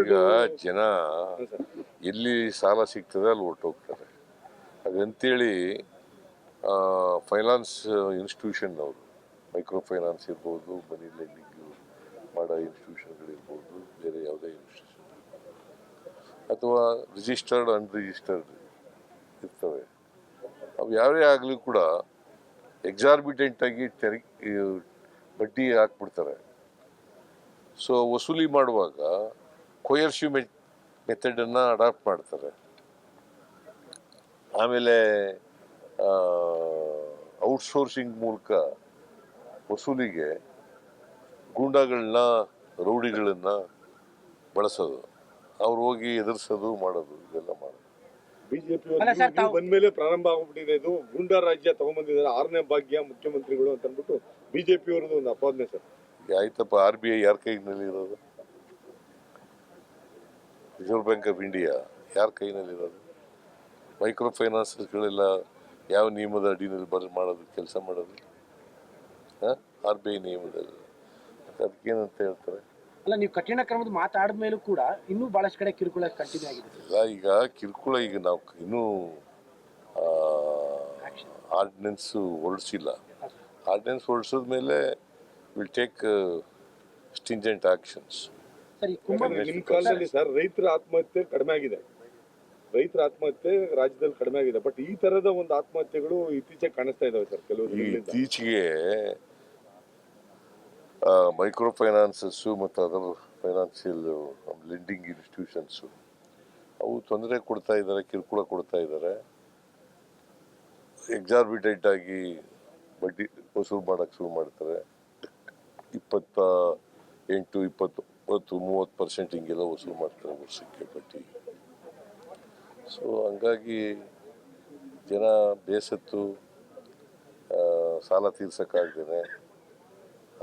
ಈಗ ಜನ ಎಲ್ಲಿ ಸಾಲ ಸಿಗ್ತದೆ, ಅಲ್ಲಿ ಹೊರ್ಟೋಗ್ತಾರೆ ಅದಂತೇಳಿ ಫೈನಾನ್ಸ್ ಇನ್ಸ್ಟಿಟ್ಯೂಷನ್ ಅವರು ಮೈಕ್ರೋ ಫೈನಾನ್ಸ್ ಇರ್ಬೋದು ಮನಿ ಲೆಂಡಿಂಗ್ ಮಾಡೋ ಇನ್ಸ್ಟಿಟ್ಯೂಷನ್ಗಳಿರ್ಬೋದು ಬೇರೆ ಯಾವುದೇ ಇನ್ಸ್ಟಿಟ್ಯೂಷನ್ ಅಥವಾ ರಿಜಿಸ್ಟರ್ಡ್ ಅನ್ರಿಜಿಸ್ಟರ್ಡ್ ಇರ್ತವೆ. ಅವು ಯಾರೇ ಆಗಲಿ ಕೂಡ ಎಕ್ಸಾರ್ಬಿಟೆಂಟ್ ಆಗಿ ತೆರಿ, ಬಡ್ಡಿ ಹಾಕ್ಬಿಡ್ತಾರೆ. ಸೊ ವಸೂಲಿ ಮಾಡುವಾಗ ಕೊಯರ್ಸಿವ್ ಮೆಥಡನ್ನು ಅಡಾಪ್ಟ್ ಮಾಡ್ತಾರೆ. ಆಮೇಲೆ ಔಟ್ಸೋರ್ಸಿಂಗ್ ಮೂಲಕ ವಸೂಲಿಗೆ ಗೂಂಡಾಗಳನ್ನ ರೌಡಿಗಳನ್ನ ಬಳಸೋದು. ಅವ್ರು ಹೋಗಿ ಎದುರಿಸೋದು ಮಾಡೋದು ಇದೆಲ್ಲ ಮಾಡೋದು. ಬಿಜೆಪಿ ಬಂದ್ಮೇಲೆ ಪ್ರಾರಂಭ ಆಗ್ಬಿಟ್ಟಿದೆ ಇದು. ಗೂಂಡಾ ರಾಜ್ಯ ತಗೊಂಡ್ಬಂದಿದ್ದಾರೆ ಆರನೇ ಭಾಗ್ಯ ಮುಖ್ಯಮಂತ್ರಿಗಳು ಅಂತ ಅಂದ್ಬಿಟ್ಟು ಬಿಜೆಪಿ ಅವ್ರದ್ದು ಒಂದು ಅಪಾದನೆ ಸರ್. ಆಯ್ತಪ್ಪ ಆರ್ ಬಿ ಐ ಯಾರ ಕೈನಲ್ಲಿ ಇರೋದು ರಿಸರ್ವ್ ಬ್ಯಾಂಕ್ ಆಫ್ ಇಂಡಿಯಾ ಯಾರ ಕೈನಲ್ಲಿ ಇರೋದು ಮೈಕ್ರೋ ಫೈನಾನ್ಸಸ್ಗಳೆಲ್ಲ ಯಾವ ನಿಯಮದ ಅಡಿನಲ್ಲಿ ಬರ ಮಾಡೋದು ಕೆಲಸ ಮಾಡೋದು? ಆರ್ ಬಿ ಐ ನಿಯಮದಲ್ಲಿ. ಅದಕ್ಕೇನಂತ ಹೇಳ್ತಾರೆ? ಅಲ್ಲ ನೀವು ಕಠಿಣ ಕ್ರಮದ ಮಾತಾಡಿದ ಕೂಡ ಇನ್ನೂ ಭಾಳಷ್ಟು ಕಡೆ ಕಿರುಕುಳ ಕಂಟಿನ್ಯೂ ಆಗಿದೆ. ಇಲ್ಲ ಈಗ ಕಿರುಕುಳ ಈಗ ನಾವು ಇನ್ನೂ. ಆರ್ಡಿನೆನ್ಸ್ ಹೊರಡಿಸಿಲ್ಲ. ಆರ್ಡಿನೆನ್ಸ್ ಹೊರಡಿಸಿದ ಮೇಲೆ ವಿಲ್ ಟೇಕ್ ಸ್ಟಿಂಜೆಂಟ್ ಆಕ್ಷನ್ಸ್ ನಿಮ್ ಕಾಲದಲ್ಲಿ ಸರ್ ರೈತರ ಆತ್ಮಹತ್ಯೆ ಕಡಿಮೆ ಆಗಿದೆ. ರೈತರ ಆತ್ಮಹತ್ಯೆ ರಾಜ್ಯದಲ್ಲಿ ಕಡಿಮೆ ಆಗಿದೆ. ಬಟ್ ಈ ತರದ ಒಂದು ಆತ್ಮಹತ್ಯೆಗಳು ಇತ್ತೀಚೆಗೆ ಕಾಣಿಸ್ತಾ ಇದಾವೆ ಸರ್ ಕೆಲವರು. ಇತ್ತೀಚೆಗೆ ಮೈಕ್ರೋ ಫೈನಾನ್ಸಸ್ಸು ಮತ್ತು ಅದರ್ ಫೈನಾನ್ಷಿಯಲ್ ಲೆಂಡಿಂಗ್ ಇನ್ಸ್ಟಿಟ್ಯೂಷನ್ಸು ಅವು ತೊಂದರೆ ಕೊಡ್ತಾ ಇದ್ದಾರೆ ಕಿರುಕುಳ ಕೊಡ್ತಾ ಇದ್ದಾರೆ. ಎಕ್ಸಾರ್ಬಿಟೇಟ್ ಆಗಿ ಬಡ್ಡಿ ವಸೂಲು ಮಾಡೋಕ್ಕೆ ಶುರು ಮಾಡ್ತಾರೆ. ಇಪ್ಪತ್ತ ಎಂಟು ಇಪ್ಪತ್ತು ಇಪ್ಪತ್ತು ಮೂವತ್ತು ಪರ್ಸೆಂಟ್ ಹಿಂಗೆಲ್ಲ ವಸೂಲು ಮಾಡ್ತಾರೆ ವರ್ಷಕ್ಕೆ ಬಡ್ಡಿ. ಸೊ ಹಂಗಾಗಿ ಜನ ಬೇಸತ್ತು ಸಾಲ ತೀರ್ಸೋಕ್ಕಾಗ್ದೇ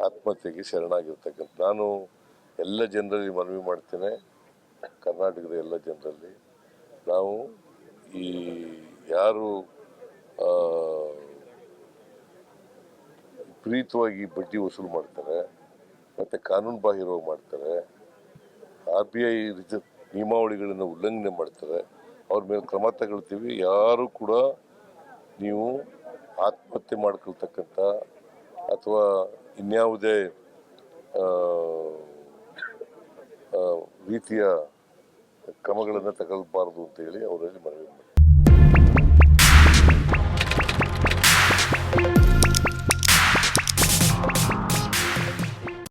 ಆತ್ಮಹತ್ಯೆಗೆ ಶರಣಾಗಿರ್ತಕ್ಕಂಥ, ನಾನು ಎಲ್ಲ ಜನರಲ್ಲಿ ಮನವಿ ಮಾಡ್ತೇನೆ, ಕರ್ನಾಟಕದ ಎಲ್ಲ ಜನರಲ್ಲಿ. ನಾವು ಈ ಯಾರು ಪ್ರೀತವಾಗಿ ಬಡ್ಡಿ ವಸೂಲು ಮಾಡ್ತಾರೆ ಮತ್ತು ಕಾನೂನು ಬಾಹಿರವಾಗಿ ಮಾಡ್ತಾರೆ. ಆರ್ ಬಿ ಐ ನಿಯಮಾವಳಿಗಳನ್ನು ಉಲ್ಲಂಘನೆ ಮಾಡ್ತಾರೆ. ಅವ್ರ ಮೇಲೆ ಕ್ರಮ ತಗೊಳ್ತೀವಿ. ಯಾರು ಕೂಡ ನೀವು ಆತ್ಮಹತ್ಯೆ ಮಾಡ್ಕೊಳ್ತಕ್ಕಂಥ ಅಥವಾ ಇನ್ಯಾವುದೇ ರೀತಿಯ ಕ್ರಮಗಳನ್ನು ತಗೊಳ್ಬಾರ್ದು ಅಂತೇಳಿ ಅವರಲ್ಲಿ ಮನವಿ ಮಾಡ್ತೀನಿ